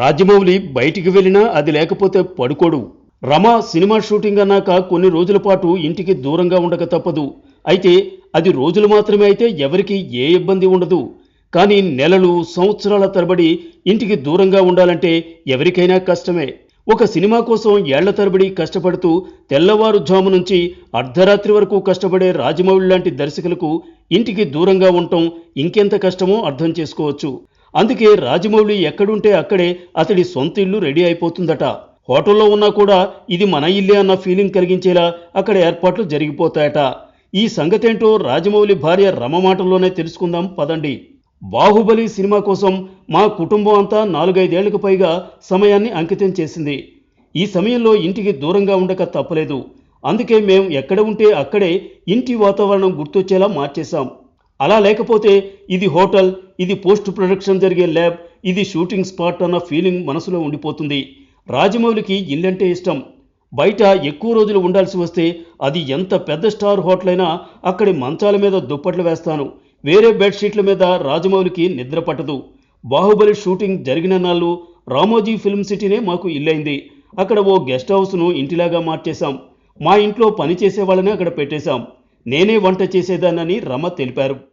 రాజమౌళి బయటికి వెళ్ళినా అది లేకపోతే పడుకోడు. రమ సినిమా షూటింగ్ అన్నాక కొన్ని రోజుల పాటు ఇంటికి దూరంగా ఉండక తప్పదు. అయితే అది రోజులు మాత్రమే అయితే ఎవరికి ఏ ఇబ్బంది ఉండదు. కానీ నెలలు సంవత్సరాల తరబడి ఇంటికి దూరంగా ఉండాలంటే ఎవరికైనా కష్టమే. ఒక సినిమా కోసం ఏళ్ళ తరబడి కష్టపడుతూ తెల్లవారుజాము నుంచి అర్ధరాత్రి వరకు కష్టపడే రాజమౌళి లాంటి దర్శకులకు ఇంటికి దూరంగా ఉండటం ఇంకెంత కష్టమో అర్థం చేసుకోవచ్చు. అందుకే రాజమౌళి ఎక్కడుంటే అక్కడే అతడి సొంత ఇల్లు రెడీ అయిపోతుందట. హోటల్లో ఉన్నా కూడా ఇది మన ఇల్లే అన్న ఫీలింగ్ కలిగించేలా అక్కడ ఏర్పాట్లు జరిగిపోతాయట. ఈ సంగతేంటో రాజమౌళి భార్య రమ మాటల్లోనే తెలుసుకుందాం పదండి. బాహుబలి సినిమా కోసం మా కుటుంబం అంతా నాలుగైదేళ్ళకు పైగా సమయాన్ని అంకితం చేసింది. ఈ సమయంలో ఇంటికి దూరంగా ఉండక తప్పలేదు. అందుకే మేము ఎక్కడ ఉంటే అక్కడే ఇంటి వాతావరణం గుర్తొచ్చేలా మార్చేశాం. అలా లేకపోతే ఇది హోటల్ ఇది పోస్ట్ ప్రొడక్షన్ జరిగే ల్యాబ్ ఇది షూటింగ్ స్పాట్ అన్న ఫీలింగ్ మనసులో ఉండిపోతుంది. రాజమౌళికి ఇల్లంటే ఇష్టం. బయట ఎక్కువ రోజులు ఉండాల్సి వస్తే అది ఎంత పెద్ద స్టార్ హోటల్ అయినా అక్కడి మంచాల మీద దుప్పట్లు వేస్తాను. వేరే బెడ్షీట్ల మీద రాజమౌళికి నిద్ర పట్టదు. బాహుబలి షూటింగ్ జరిగిన నాళ్ళు రామోజీ ఫిల్మ్ సిటీనే మాకు ఇల్లైంది. అక్కడ ఓ గెస్ట్ హౌస్ను ఇంటిలాగా మార్చేశాం. మా ఇంట్లో పని చేసే వాళ్ళని అక్కడ పెట్టేశాం. నేనే వంట చేసేదానని రమ తెలిపారు.